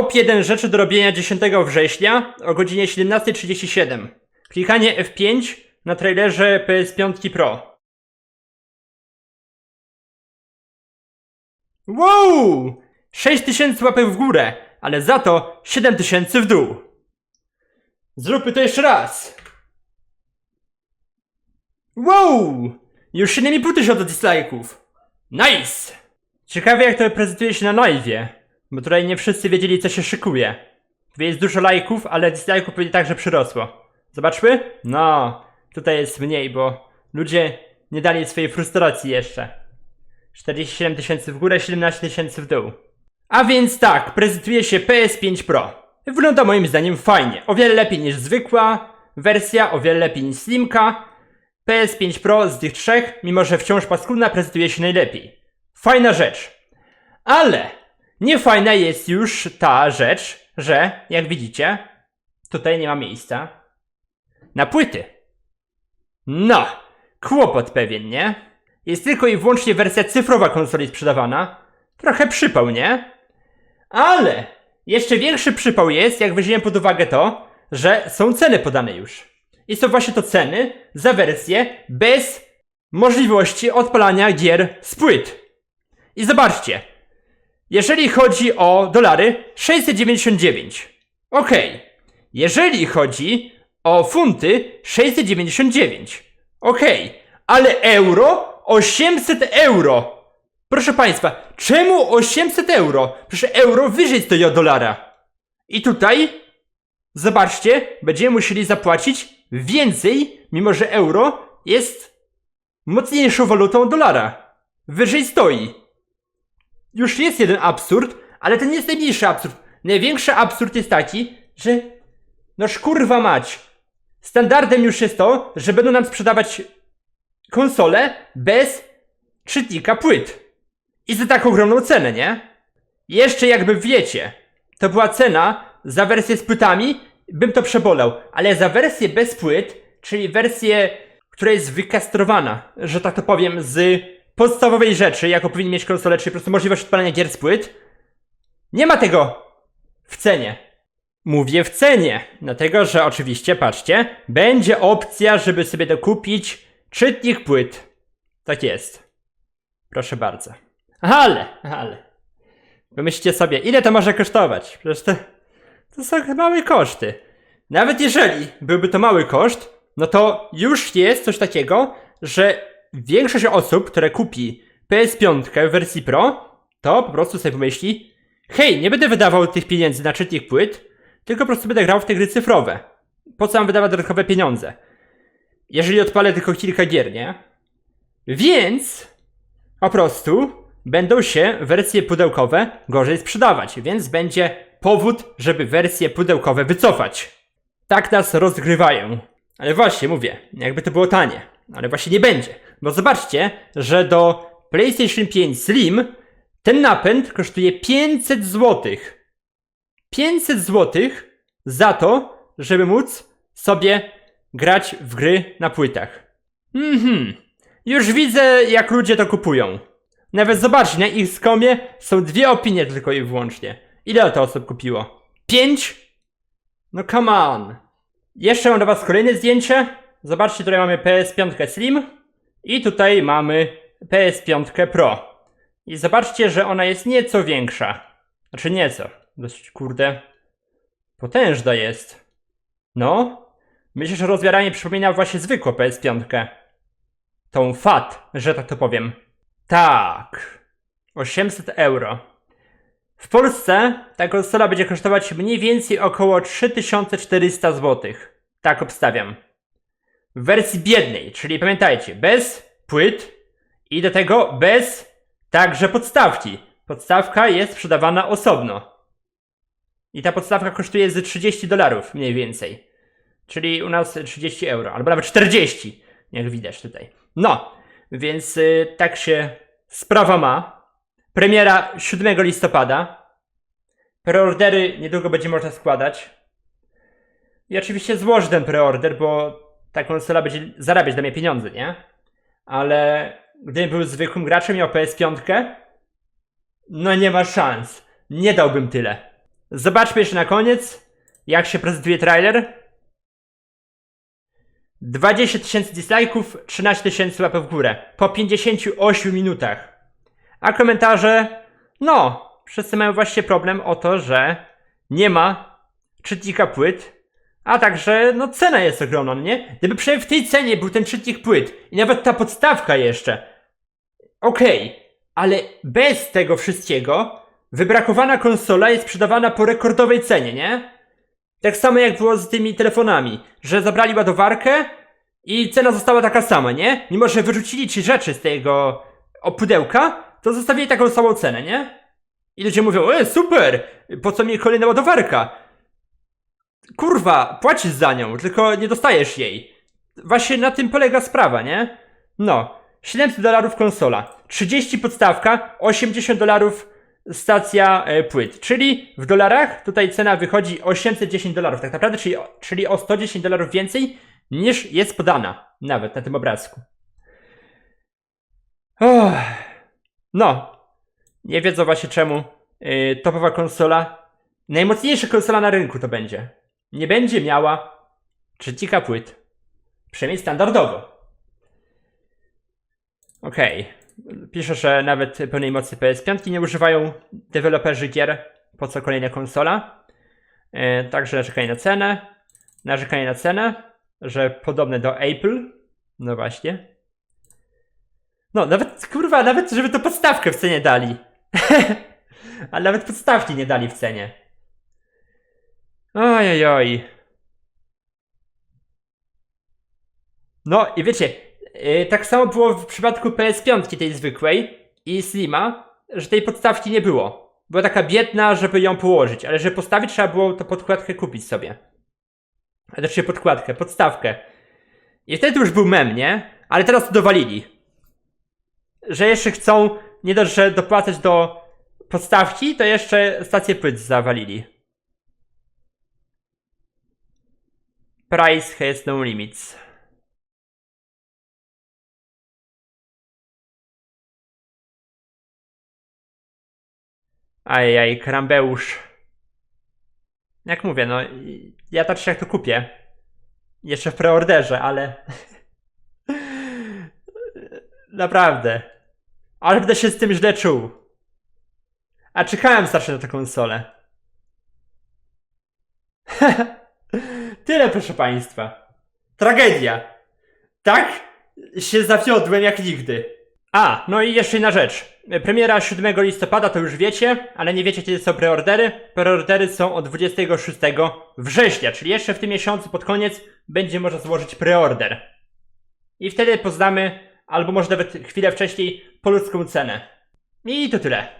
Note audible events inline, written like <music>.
Top 1 rzeczy do robienia 10 września o godzinie 17.37. Klikanie F5 na trailerze PS5 Pro. Wow! 6000 łapek w górę, ale za to 7000 w dół. Zróbmy to jeszcze raz. Wow! Już 7,5 tysiąca dislike'ów. Nice! Ciekawe jak to prezentuje się na live'ie, bo tutaj nie wszyscy wiedzieli co się szykuje. Jest dużo lajków, ale dislike'ów pewnie także przyrosło. Zobaczmy? No, tutaj jest mniej, bo ludzie nie dali swojej frustracji jeszcze. 47 tysięcy w górę, 17 tysięcy w dół. A więc tak, prezentuje się PS5 Pro. Wygląda moim zdaniem fajnie. O wiele lepiej niż zwykła wersja, o wiele lepiej niż Slimka. PS5 Pro z tych trzech, mimo że wciąż paskudna, prezentuje się najlepiej. Fajna rzecz. Ale nie fajna jest już ta rzecz, że, jak widzicie, tutaj nie ma miejsca na płyty. No, kłopot pewien, nie? Jest tylko i wyłącznie wersja cyfrowa konsoli sprzedawana. Trochę przypał, nie? Ale jeszcze większy przypał jest, jak weźmiemy pod uwagę to, że są ceny podane już. I są właśnie to ceny za wersję bez możliwości odpalania gier z płyt. I zobaczcie, jeżeli chodzi o dolary, 699. Okej. Jeżeli chodzi o funty, 699. Okej. Ale euro? 800 euro. Proszę Państwa, czemu 800 euro? Przecież euro wyżej stoi od dolara. I tutaj, zobaczcie, będziemy musieli zapłacić więcej, mimo że euro jest mocniejszą walutą dolara. Wyżej stoi. Już jest jeden absurd, ale nie jest najmniejszy absurd. Największy absurd jest taki, że no kurwa mać. Standardem już jest to, że będą nam sprzedawać konsole bez czytnika płyt. I za tak ogromną cenę, nie? Jeszcze jakby wiecie, to była cena za wersję z płytami, bym to przebolał, ale za wersję bez płyt, czyli wersję, która jest wykastrowana, że tak to powiem, z podstawowej rzeczy, jaką powinien mieć konsolę, czyli po prostu możliwość odpalania gier z płyt, nie ma tego w cenie. Mówię w cenie, dlatego że oczywiście, patrzcie, będzie opcja, żeby sobie dokupić czytnik płyt. Tak jest. Proszę bardzo. Ale, ale. Pomyślcie sobie, ile to może kosztować? Przecież to, to są małe koszty. Nawet jeżeli byłby to mały koszt, no to już jest coś takiego, że większość osób, które kupi PS5 w wersji Pro, to po prostu sobie pomyśli, hej, nie będę wydawał tych pieniędzy na czytnik płyt, tylko po prostu będę grał w te gry cyfrowe. Po co mam wydawać dodatkowe pieniądze? Jeżeli odpalę tylko kilka gier, nie? Więc po prostu będą się wersje pudełkowe gorzej sprzedawać, więc będzie powód, żeby wersje pudełkowe wycofać. Tak nas rozgrywają. Ale właśnie mówię, jakby to było tanie. Ale właśnie nie będzie. Bo zobaczcie, że do PlayStation 5 Slim ten napęd kosztuje 500 zł. 500 zł za to, żeby móc sobie grać w gry na płytach. Mhm. Już widzę, jak ludzie to kupują. Nawet zobaczcie, na ich skomie są dwie opinie tylko i wyłącznie. Ile to osób kupiło? Pięć? No come on. Jeszcze mam dla was kolejne zdjęcie. Zobaczcie, tutaj mamy PS5 Slim i tutaj mamy PS5 Pro. I zobaczcie, że ona jest nieco większa. Znaczy nieco. Dość kurde. Potężna jest. No. Myślę, że rozmiarami przypomina właśnie zwykłą PS5. Tą FAT, że tak to powiem. Tak. 800 euro. W Polsce ta konsola będzie kosztować mniej więcej około 3400 zł. Tak obstawiam. W wersji biednej, czyli pamiętajcie, bez płyt i do tego bez także podstawki. Podstawka jest sprzedawana osobno. I ta podstawka kosztuje z 30 dolarów mniej więcej. Czyli u nas 30 euro, albo nawet 40, jak widać tutaj. No, więc y, tak się sprawa ma. Premiera 7 listopada. Preordery niedługo będzie można składać. I oczywiście złożę ten preorder, bo ta konsola będzie zarabiać dla mnie pieniądze, nie? Ale gdybym był zwykłym graczem, miał PS5, no nie ma szans. Nie dałbym tyle. Zobaczmy jeszcze na koniec, jak się prezentuje trailer. 20 tysięcy dislike'ów, 13 tysięcy łapek w górę. Po 58 minutach. A komentarze, no, wszyscy mają właśnie problem o to, że nie ma czytnika płyt, a także, no, cena jest ogromna, nie? Gdyby przynajmniej w tej cenie był ten czytnik płyt i nawet ta podstawka jeszcze, okej, ale bez tego wszystkiego wybrakowana konsola jest sprzedawana po rekordowej cenie, nie? Tak samo jak było z tymi telefonami, że zabrali ładowarkę i cena została taka sama, nie? Mimo, że wyrzucili ci rzeczy z tego pudełka, to zostawili taką samą cenę, nie? I ludzie mówią, e, super, po co mi kolejna ładowarka? Kurwa, płacisz za nią, tylko nie dostajesz jej. Właśnie na tym polega sprawa, nie? No, 700 dolarów konsola, 30 podstawka, 80 dolarów stacja e, płyt. Czyli w dolarach tutaj cena wychodzi 810 dolarów, tak naprawdę, czyli, czyli o 110 dolarów więcej niż jest podana nawet na tym obrazku. Och. No, nie wiedzą właśnie czemu yy, topowa konsola, najmocniejsza konsola na rynku to będzie. Nie będzie miała czytnika płyt. Przynajmniej standardowo. Okej. Pisze, że nawet pełnej mocy PS5 nie używają deweloperzy gier. Po co kolejna konsola? E, także narzekanie na cenę. Narzekanie na cenę, że podobne do Apple. No właśnie. No, nawet, kurwa, nawet żeby to podstawkę w cenie dali. <laughs> Ale nawet podstawki nie dali w cenie. Oj, oj, oj. No i wiecie, yy, tak samo było w przypadku PS5 tej zwykłej i Slima, że tej podstawki nie było. Była taka biedna, żeby ją położyć, ale żeby postawić trzeba było to podkładkę kupić sobie. Znaczy podkładkę, podstawkę. I wtedy już był mem, nie? Ale teraz to dowalili. Że jeszcze chcą nie dość, że dopłacać do podstawki, to jeszcze stację płyt zawalili. Price has no limits. Ajaj, krambeusz. Jak mówię, no ja tak jak to kupię. Jeszcze w preorderze, ale... <laughs> Naprawdę. Ale będę się z tym źle czuł. A czekałem strasznie na tę konsolę. <laughs> Tyle, proszę państwa. Tragedia. Tak się zawiodłem jak nigdy. A, no i jeszcze jedna rzecz. Premiera 7 listopada to już wiecie, ale nie wiecie kiedy są preordery. Preordery są od 26 września, czyli jeszcze w tym miesiącu pod koniec będzie można złożyć preorder. I wtedy poznamy, albo może nawet chwilę wcześniej, polską cenę. I to tyle.